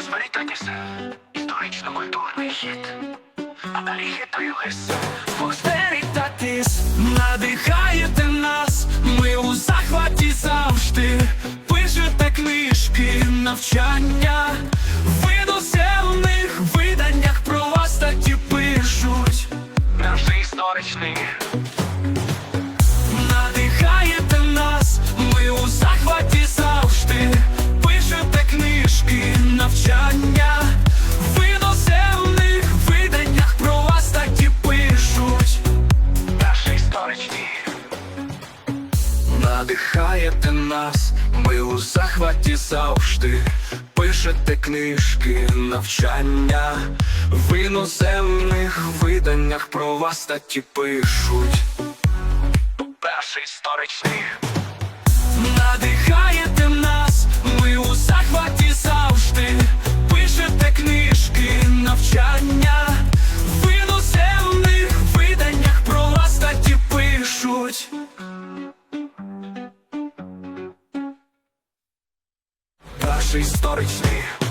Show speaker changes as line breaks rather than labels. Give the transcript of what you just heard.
Ось Верітатіс. Історично-культурний хід. А далі. Ось Верітатіс. Надихаєте нас. Ми у захваті завжди. Пишете книжки, навчання. В іноземних виданнях про вас статті пишуть. Наш історичний. Надихаєте нас, ми у захваті завжди. Пишете книжки, навчання. В іноземних виданнях про вас статті пишуть. Перший історичний. Надихаєте Перший історичний.